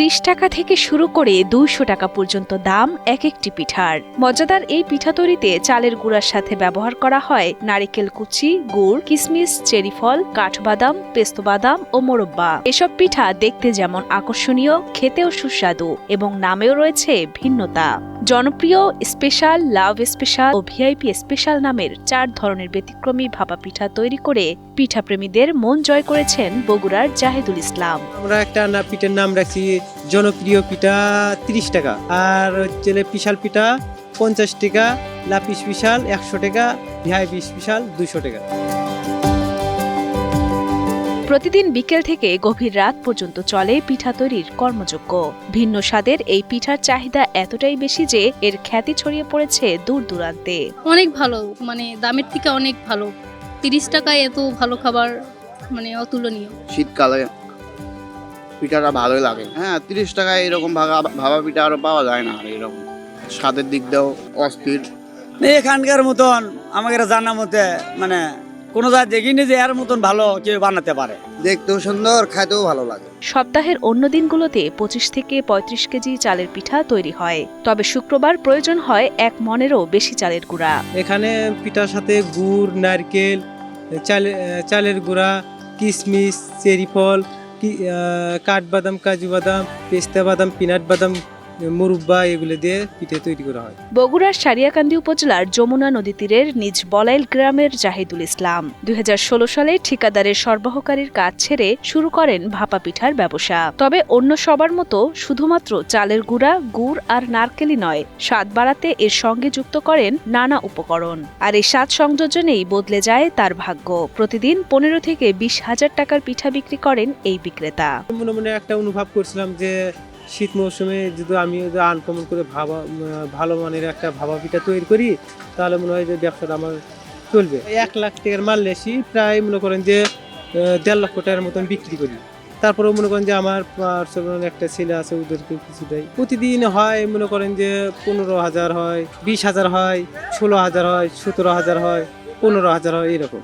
ত্রিশ টাকা থেকে শুরু করে দুইশো টাকা পর্যন্ত দাম এক একটি পিঠার। মজাদার এই পিঠা তৈরিতে চালের গুঁড়ার সাথে ব্যবহার করা হয় নারিকেল কুচি, গুড়, কিসমিস, চেরি ফল, কাঠবাদাম পেস্তবাদাম ও মোরব্বা। এসব পিঠা দেখতে যেমন আকর্ষণীয়, খেতেও সুস্বাদু এবং নামেও রয়েছে ভিন্নতা। জনপ্রিয় স্পেশাল লাভ স্পেশাল ও ভিআইপি স্পেশাল নামের চার ধরনের ব্যতিক্রমী ভাপা পিঠা তৈরি করে পিঠাপ্রেমীদের মন জয় করেছেন বগুড়ার জাহিদুল ইসলাম। আমরা একটা পিঠার নাম রাখছি জনপ্রিয় পিঠা তিরিশ টাকা, আর হচ্ছে বিশাল পিঠা পঞ্চাশ টাকা, লাপিস বিশাল একশো টাকা, ভিআইপি স্পেশাল দুশো টাকা। প্রতিদিন বিকেল থেকে গভীর রাত পর্যন্ত চলে পিঠা তৈরির কর্মযোগ্য। ভিন্ন স্বাদের এই পিঠার চাহিদা এতটাই বেশি যে এর খ্যাতি ছড়িয়ে পড়েছে দূর দূরান্তে। অনেক ভালো মানে দামের থেকে অনেক ভালো। তিরিশ টাকায় এত ভালো খাবার মানে অতুলনীয়। শীতকালে পিঠাটা ভালোই লাগে। হ্যাঁ তিরিশ টাকায় এরকম ভাগা ভাবা পিঠা আরও পাওয়া যায় না এরকম। স্বাদের দিক দিয়েও অস্থির। এখানকার মতন আমাদের জানা মতে মানে কোনো যা দেখিনি যে এর মতন ভালো কেউ বানাতে পারে। দেখতেও সুন্দর খাইতেও ভালো লাগে। সপ্তাহের অন্য দিনগুলোতে পঁচিশ থেকে ৩৫ কেজি চালের পিঠা তৈরি হয়। তবে শুক্রবার প্রয়োজন হয় এক মনেরও বেশি চালের গুঁড়া। এখানে পিঠার সাথে গুড় নারকেল চালে চালের গুঁড়া কিশমিশ চেরি ফল কাঠবাদাম কাজু বাদাম পেস্তা বাদাম পিনাট বাদাম মুরব্বা এগুলো দিয়ে পিঠে তৈরি করা হয়। বগুড়ার সারিয়াকান্দি উপজেলার যমুনা নদী তীরের নিজ বলাইল গ্রামের জাহিদুল ইসলাম। দুই সালে ঠিকাদারের সরবরাহকারীর কাজ ছেড়ে শুরু করেন ভাপা পিঠার ব্যবসা। তবে অন্য সবার মতো শুধুমাত্র চালের গুঁড়া গুড় আর নারকেলই নয় স্বাদ বাড়াতে এর সঙ্গে যুক্ত করেন নানা উপকরণ। আর এই স্বাদ সংযোজনেই বদলে যায় তার ভাগ্য। প্রতিদিন পনেরো থেকে বিশ হাজার টাকার পিঠা বিক্রি করেন এই বিক্রেতা। মনে মনে একটা অনুভব করছিলাম যে শীত মৌসুমে যদি আমি যদি আনকমন করে ভাবা, ভালো মানের একটা ভাবা পিঠা তৈরি করি, তাহলে মনে হয় যে ব্যবসাটা আমার চলবে। এক লাখ টাকার মাল লেসি প্রায় মনে করেন যে দেড় লক্ষ টাকার মতন বিক্রি করি। তারপরেও মনে করেন যে আমার পার্সোনাল একটা ছেলে আছে ওদেরকে কিছু দেয়। প্রতিদিন হয় মনে করেন যে, পনেরো হাজার হয়, বিশ হাজার হয়, ষোলো হাজার হয়, সতেরো হাজার হয়, পনেরো হাজার হয়, এরকম।